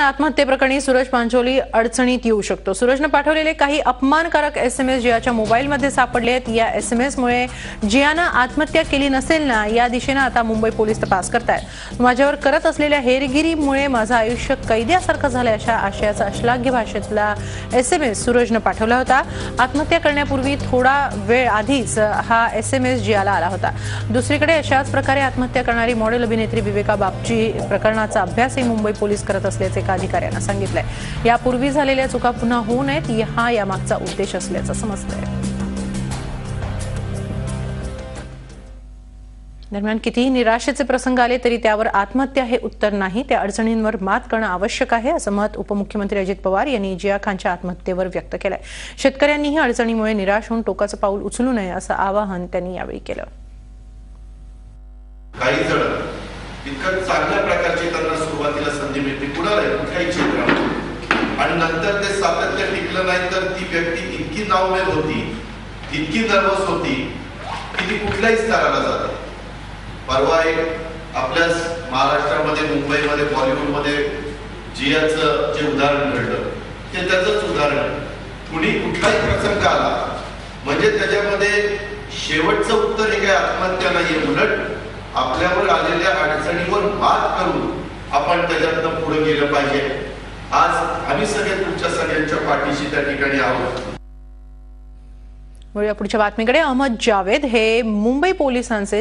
आत्महत्येप्रकरणी सूरज पांचोली अडचणीत येऊ शकतो. सूरजनं पाठवलेले काही अपमानकारक एस एम एस जियाच्या मोबाईलमध्ये सापडले आहेत या एस एम एसमुळे जियानं आत्महत्या केली नसेल ना या दिशेनं आता मुंबई पोलीस तपास करतायत. माझ्यावर करत असलेल्या हेरगिरीमुळे माझं आयुष्य कैद्यासारखं झालं अशा आशयाचा अश्लाघ्य भाषेतला एस एम एस सूरजनं पाठवला होता. आत्महत्या करण्यापूर्वी थोडा वेळ आधीच हा एस एम एस जियाला आला होता. दुसरीकडे अशाच प्रकारे आत्महत्या करणारी मॉडेल अभिनेत्री विवेका बापची प्रकरणाचा अभ्यासही मुंबई पोलीस करत असल्याचे एका अधिकाऱ्यानं सांगितलंय. यापूर्वी झालेल्या चुका पुन्हा होऊ नयेत हा यामागचा उद्देश असल्याचं समजतंय. दरम्यान कितीही निराशेचे प्रसंग आले तरी त्यावर आत्महत्या हे उत्तर नाही. त्या अडचणींवर मात करणं आवश्यक आहे असं मत उपमुख्यमंत्री अजित पवार यांनी जिया खानच्या आत्महत्येवर व्यक्त केलंय. शेतकऱ्यांनीही अडचणीमुळे निराश होऊन टोकाचं पाऊल उचलू नये असं आवाहन त्यांनी यावेळी केलं. काही जण इतकं चांगल्या प्रकारची त्यांना सुरुवातीला संधी क्षेत्रामध्ये आणि नंतर ते सातत्य टिकलं नाही तर ती व्यक्ती इतकी नावमेल होती इतकी नर्वस होती की ती कुठल्याही स्तराला जाते. परवा एक आपल्याच महाराष्ट्रामध्ये मुंबईमध्ये बॉलिवूडमध्ये जियाचं जे उदाहरण घडलं ते त्याचंच उदाहरण कुणी कुठलाही प्रसंग आला म्हणजे त्याच्यामध्ये शेवटचं उत्तर हे काही आत्महत्या नाहीये. उलट आपल्यावर आलेल्या अडचणी त्याच्यातनं पुढे पाहिजे. आज आम्ही सगळे तुमच्या सगळ्यांच्या पाठीशी त्या ठिकाणी आहोत. पुढच्या बातमीकडे. अहमद जावेद हे मुंबई पोलिसांचे